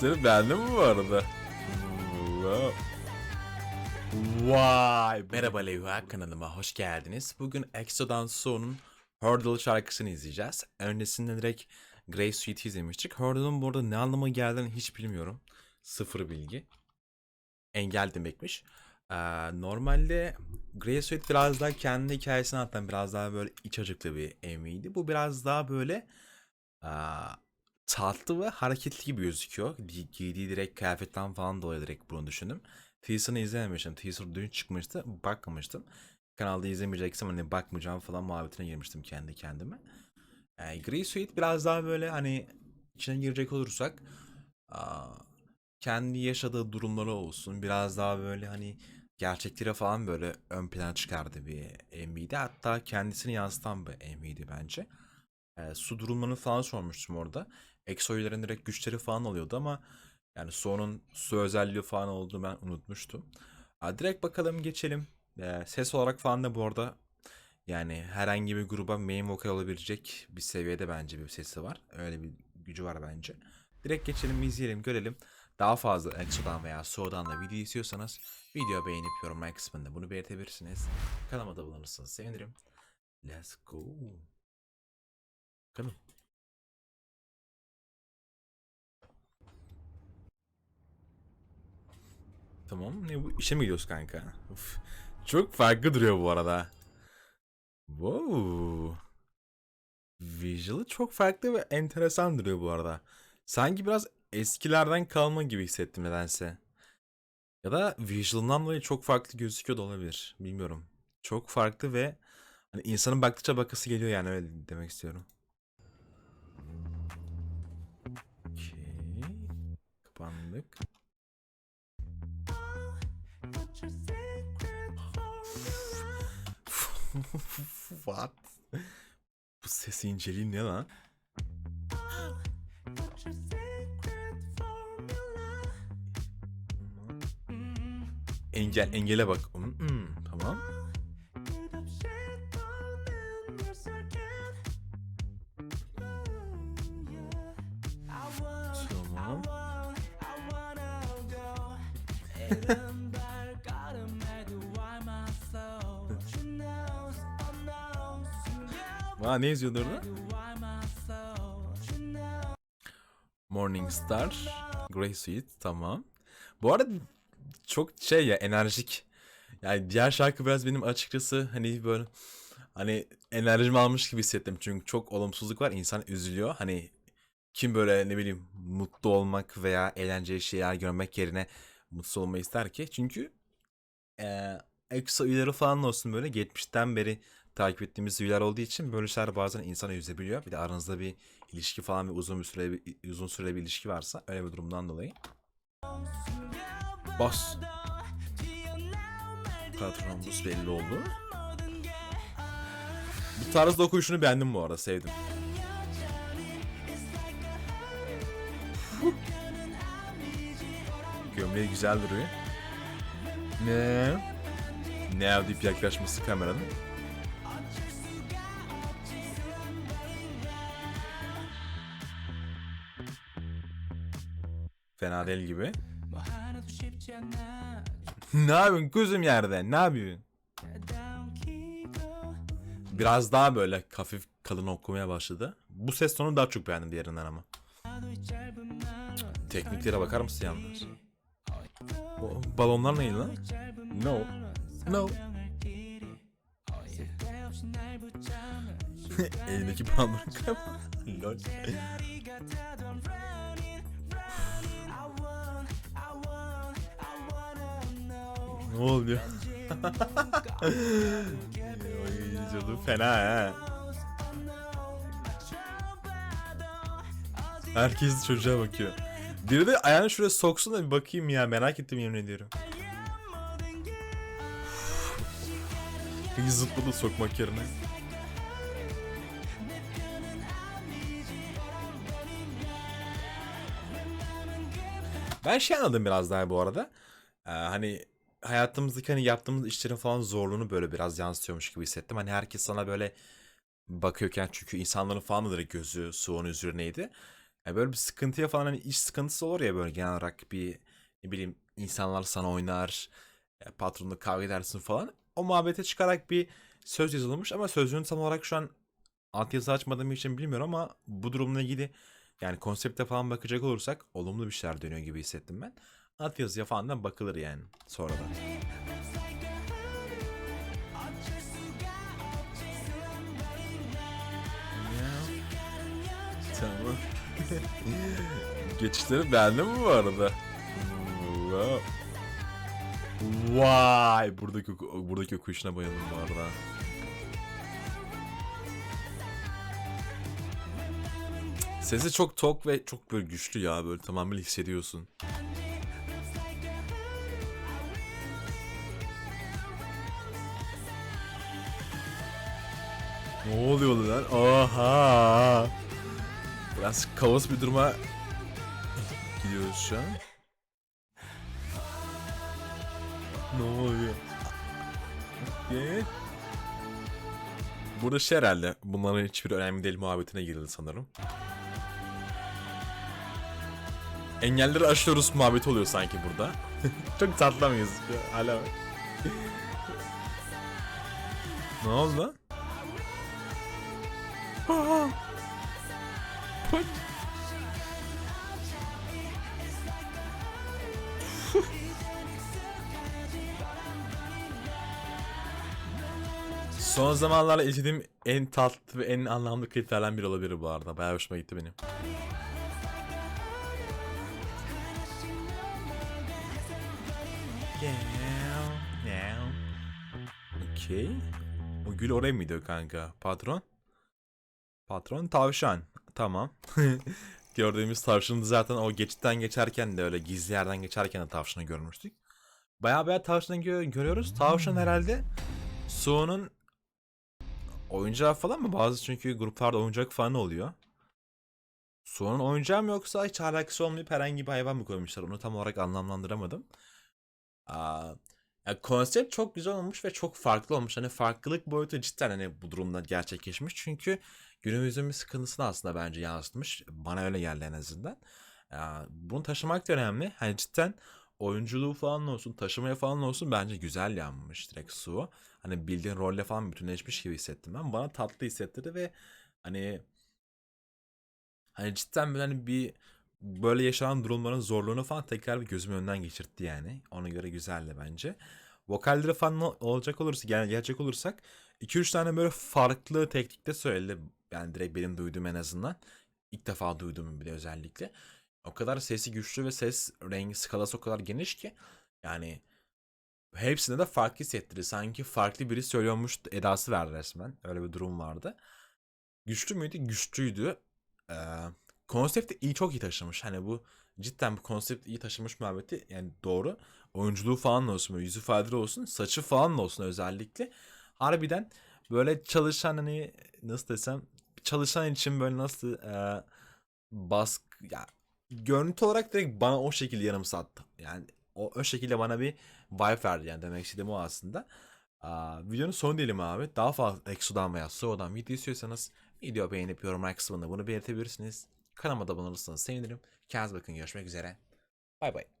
İşleri beğendin mi bu arada? Vay! Merhaba Leyva kanalıma hoş geldiniz. Bugün EXO'dan So'nun Hurdle şarkısını izleyeceğiz. Öncesinde direkt Grey Suite'i izlemiştik. Hurdle'ın bu arada ne anlama geldiğini hiç bilmiyorum. Sıfır bilgi. Engel demekmiş. Ee, normalde Grey Suite biraz daha kendi hikayesini anlatan biraz daha böyle iç acıklı bir MV'ydi. Bu biraz daha böyle aa, tatlı ve hareketli gibi gözüküyor. Gi- Giydiği direkt kıyafetten falan dolayı direkt bunu düşündüm. Teaser'ını izlememiştim. Teaser dün çıkmıştı. Bakmamıştım. Kanalda izlemeyeceksem hani bakmayacağım falan muhabbetine girmiştim kendi kendime. Yani Grey Suite biraz daha böyle hani içine girecek olursak kendi yaşadığı durumları olsun. Biraz daha böyle hani gerçekleri falan böyle ön plana çıkardı bir MV'di. Hatta kendisini yansıtan bir MV'di bence. Ee, su durumlarını falan sormuştum orada. Exo'ların direkt güçleri falan oluyordu ama yani Su'nun su özelliği falan olduğunu ben unutmuştum. Aa, direkt bakalım geçelim. Ee, ses olarak falan da bu arada yani herhangi bir gruba main vokal olabilecek bir seviyede bence bir sesi var. Öyle bir gücü var bence. Direkt geçelim izleyelim görelim. Daha fazla EXO'dan veya So'dan da video istiyorsanız video beğenip yorumlar kısmında bunu belirtebilirsiniz. Kanalıma da bulunursanız sevinirim. Let's go. Bakalım. Tamam. Ne bu? İşe mi gidiyoruz kanka? Uf. Çok farklı duruyor bu arada. Wow. Visual'ı çok farklı ve enteresan duruyor bu arada. Sanki biraz eskilerden kalma gibi hissettim nedense. Ya da visual'ından dolayı çok farklı gözüküyor da olabilir. Bilmiyorum. Çok farklı ve hani insanın baktıkça bakası geliyor yani öyle demek istiyorum. Okey. Kapandık. What? Bu ses inceliği ne lan? Engel, engele bak. Hmm, hmm, tamam. Tamam. Aa, ne yazıyordu orada? Morning Star, Grey Suite, tamam. Bu arada çok şey ya enerjik. Yani diğer şarkı biraz benim açıkçası hani böyle hani enerjimi almış gibi hissettim. Çünkü çok olumsuzluk var. insan üzülüyor. Hani kim böyle ne bileyim mutlu olmak veya eğlenceli şeyler görmek yerine mutsuz olmayı ister ki? Çünkü EXO üyeleri falan olsun böyle geçmişten beri takip ettiğimiz üyeler olduğu için böyle şeyler bazen insanı üzebiliyor. Bir de aranızda bir ilişki falan ve uzun bir süre bir, uzun süre bir ilişki varsa öyle bir durumdan dolayı. Bas. Patronumuz belli oldu. Bu tarzda okuyuşunu beğendim bu arada sevdim. Gömleği güzel duruyor. Ne? Ne deyip yaklaşması kameranın. Fena değil gibi. ne yapıyorsun kuzum yerde? Ne yapıyorsun? Biraz daha böyle hafif kalın okumaya başladı. Bu ses tonu daha çok beğendim diğerinden ama. Tekniklere bakar mısın yalnız? O balonlar neydi lan? No. No. Elindeki balonları kırma. Lol. Oluyor? Oy, canım fena ha. Herkes çocuğa bakıyor. Biri de ayağını şuraya soksun da bir bakayım ya merak ettim yemin ediyorum. Peki zıpladı sokmak yerine. Ben şey anladım biraz daha bu arada. Ee, hani hayatımızdaki hani yaptığımız işlerin falan zorluğunu böyle biraz yansıtıyormuş gibi hissettim. Hani herkes sana böyle bakıyorken çünkü insanların falan da direkt gözü Suo'nun üzerineydi. Ya böyle bir sıkıntıya falan hani iş sıkıntısı olur ya böyle genel olarak bir ne bileyim insanlar sana oynar, e, patronla kavga edersin falan. O muhabbete çıkarak bir söz yazılmış ama sözünü tam olarak şu an altyazı açmadığım için bilmiyorum ama bu durumla ilgili yani konsepte falan bakacak olursak olumlu bir şeyler dönüyor gibi hissettim ben. Altyazıya falan da bakılır yani sonradan. Tamam. Geçişleri beğendin mi bu arada? Wow. Vay! Buradaki buradaki okuyuşuna bayıldım bu arada. Sesi çok tok ve çok böyle güçlü ya böyle tamamıyla hissediyorsun. Ne oluyor lan? Oha! Biraz kaos bir duruma gidiyoruz şu an. Ne oluyor? Okay. Burada şey herhalde. Bunların hiçbir önemli değil muhabbetine girildi sanırım. Engelleri aşıyoruz muhabbeti oluyor sanki burada. Çok tatlı mıyız? Hala ne oldu lan? Aa! What? Son zamanlarda izlediğim en tatlı ve en anlamlı kliplerden biri olabilir bu arada. Bayağı hoşuma gitti benim. Okey. O gül oraya mıydı kanka? Patron? Patron tavşan. Tamam. Gördüğümüz tavşanı zaten o geçitten geçerken de öyle gizli yerden geçerken de tavşanı görmüştük. Baya baya tavşanı gö- görüyoruz. Tavşan herhalde Suo'nun oyuncağı falan mı? Bazı çünkü gruplarda oyuncak falan oluyor. Suo'nun oyuncağı mı yoksa hiç alakası olmayıp herhangi bir hayvan mı koymuşlar? Onu tam olarak anlamlandıramadım. Aa, ya konsept çok güzel olmuş ve çok farklı olmuş. Hani farklılık boyutu cidden hani bu durumda gerçekleşmiş. Çünkü günümüzün bir sıkıntısını aslında bence yansıtmış. Bana öyle geldi en azından. Bunu taşımak da önemli. Hani cidden oyunculuğu falan olsun, taşımaya falan olsun bence güzel yanmış direkt Suo. Hani bildiğin rolle falan bütünleşmiş gibi hissettim ben. Bana tatlı hissettirdi ve hani hani cidden böyle hani bir böyle yaşanan durumların zorluğunu falan tekrar bir gözümün önünden geçirtti yani. Ona göre güzeldi bence. Vokalleri falan ol- olacak olursa, gel gelecek olursak 2-3 tane böyle farklı teknikte söyledi. Yani direkt benim duyduğum en azından. İlk defa duyduğum bile özellikle. O kadar sesi güçlü ve ses rengi skalası o kadar geniş ki yani hepsinde de farklı hissettirir. Sanki farklı biri söylüyormuş edası verdi resmen. Öyle bir durum vardı. Güçlü müydü? Güçlüydü. Ee, konsept de iyi çok iyi taşımış. Hani bu cidden bu konsept iyi taşımış muhabbeti yani doğru. Oyunculuğu falan da olsun, yüzü ifadeleri olsun, saçı falan da olsun özellikle. Harbiden böyle çalışan hani nasıl desem çalışan için böyle nasıl e, baskı ya görüntü olarak direkt bana o şekilde yanım sattı. Yani o, o şekilde bana bir vibe verdi yani demek istediğim o aslında. Aa, videonun sonu diyelim abi. Daha fazla Exo'dan veya So'dan video istiyorsanız video beğenip yorum kısmında bunu belirtebilirsiniz. Kanalıma da abone olursanız sevinirim. Kendinize bakın görüşmek üzere. Bay bay.